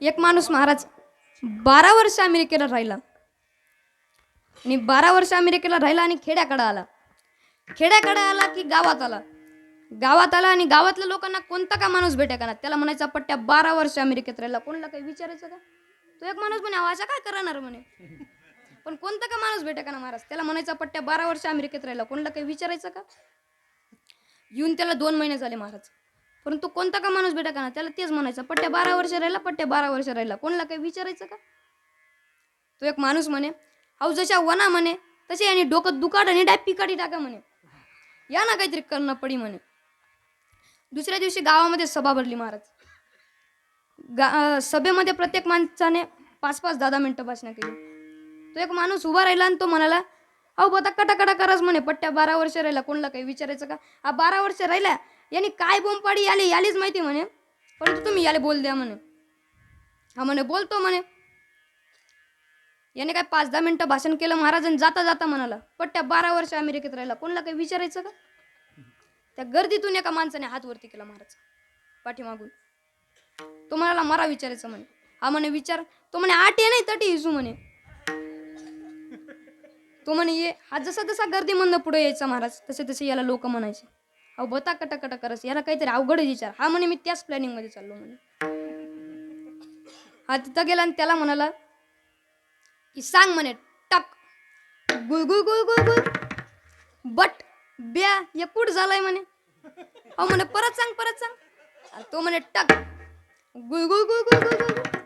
एक माणूस महाराज बारा वर्ष अमेरिकेला राहिला. आणि बारा वर्ष अमेरिकेला राहिला आणि खेड्याकडे आला. खेड्याकडे आला की गावात आला. गावात आला आणि गावातल्या लोकांना कोणता का माणूस भेटे का ना त्याला म्हणायचा पट्ट्या बारा वर्ष अमेरिकेत राहिला. कोणाला काही विचारायचं का? तो एक माणूस म्हणे अशा काय करणार म्हणे? पण कोणता का माणूस भेटे का ना महाराज? त्याला म्हणायचा पट्ट्या बारा वर्ष अमेरिकेत राहिला. कोणाला काही विचारायचं का? येऊन त्याला दोन महिने झाले महाराज. परंतु कोणता का माणूस भेटा का ना त्याला तेच म्हणायचं पट्ट्या बारा वर्ष राहिला पट्ट्या बारा वर्ष राहिला. कोणाला काही विचारायचं का? तो एक माणूस म्हणे अहो जशा वना म्हणे तसे याने डोकं दुकाड आणि डाय पिकाडी टाका म्हणे. या ना काहीतरी करणं पडी म्हणे. दुसऱ्या दिवशी गावामध्ये सभा भरली महाराज. गा सभेमध्ये प्रत्येक माणसाने पाच पाच दहा दहा मिनिटं भाषणं केली. तो एक माणूस उभा राहिला आणि तो म्हणाला अहो बता कटाकडा कराच म्हणे पट्ट्या बारा वर्ष राहिला कोणाला काही विचारायचं का? हा बारा वर्ष राहिला यांनी काय बोंबपाडी याले यालीच माहिती म्हणे. परंतु तुम्ही याले बोल द्या म्हणे. हा म्हणे बोलतो म्हणे. याने काय पाच दहा मिनिटं भाषण केलं महाराजांनी जाता जाता म्हणाला पट्ट्या बारा वर्ष अमेरिकेत राहिला कोणाला काही विचारायचं का? त्या गर्दीतून एका माणसाने हात वरती केला महाराज पाठीमागून. तो म्हणाला मरा विचारायचं म्हणे. हा म्हणे विचार. तो म्हणे आठ ये नाही तटी हिसू म्हणे. तो म्हणे ये. हा जसा जसा गर्दी गर्दीमधनं पुढे यायचा महाराज तसे तसे याला लोक म्हणायचे. अहो बता कटा कटा करस. याला काहीतरी अवघड विचार. हा म्हणे मी त्याच प्लॅनिंगमध्ये चाललो म्हणे. हा तिथं गेला आणि त्याला म्हणाला की सांग म्हणे टक. गुळ गुळ गुळ गुळ गुळ बट ब्या ये कुठ झालाय म्हणे. अहो म्हणे परत सांग परत सांग. तो म्हणे टक. गुळ गुळ गुळ गुळ गुळ गुळ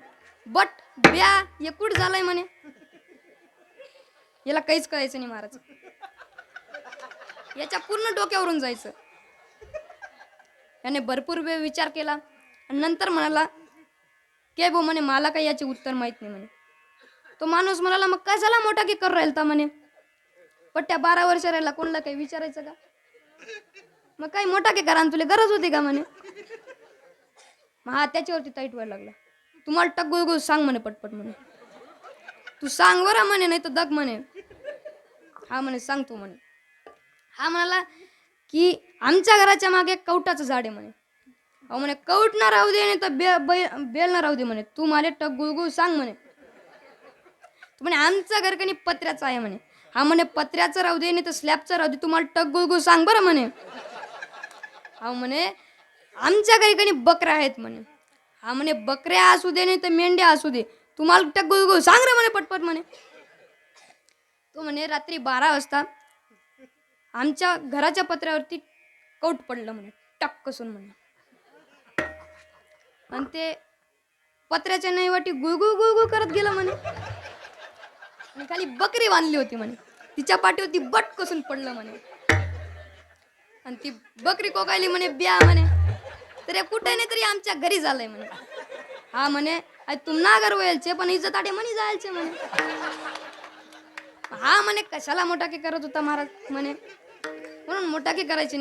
बट ब्या ये कुठ झालाय म्हणे. याला काहीच कळायचं नाही महाराज. याच्या पूर्ण डोक्यावरून जायचं. याने भरपूर वेळ विचार केला. आणि नंतर म्हणाला के भाऊ म्हणे मला काही याचे उत्तर माहीत नाही म्हणे. तो माणूस म्हणाला मग काय झाला मोठा की कर राहील म्हणे? पट्ट्या बारा वर्ष राहिला कोणाला काही विचारायचं का? मग काही मोठा की करा आणि तुला गरज होती का म्हणे? मग हा त्याच्यावरती ताईट व्हायला लागला. तुम्हाला टक गुळ सांग म्हणे पटपट म्हणे. तू सांग बरं म्हणे नाही तर दग म्हणे. हा म्हणे सांग तू म्हणे. हा म्हणाला की आमच्या घराच्या मागे एक कवटाचं झाड आहे म्हणे. अहो म्हणे कवट ना राहू दे नाही तर बे बै- बेल ना राहू दे म्हणे. तू मला टक गुळगुळ सांग म्हणे. म्हणे आमचं घर कणी पत्र्याचं आहे म्हणे. हा म्हणे पत्र्याचं राहू दे नाही तर स्लॅबचं राहू दे तुम्हाला टक गुळगुळ सांग बरं म्हणे. हा म्हणे आमच्या घरी कणी बकऱ्या आहेत म्हणे. हा म्हणे बकऱ्या असू दे नाही तर मेंढ्या असू दे. तुम्हाला टक गुळगुळ सांग रे म्हणे पटपट म्हणे. तो म्हणे रात्री बारा वाजता आमच्या घराच्या पत्र्यावरती कौट पडलं म्हणे टक कसून म्हणे. आणि ते पत्र्याच्या नैवाटी गुळगुळ गुळगुळ करत गेलं म्हणे. आणि खाली बकरी बांधली होती म्हणे. तिच्या पाठीवरती बट कसून पडलं म्हणे. आणि ती बकरी कोकायली म्हणे ब्या म्हणे. तरी कुठे नाही तरी आमच्या घरी झालंय म्हणे. हा म्हणे तुम्हाला ना घर वयलचे पण इज्जत आडे म्हणे जायचे म्हणे. हा म्हणे कशाला मोठा की करत होता महाराज? म्हणे. म्हणून मोठा की करायची नाही.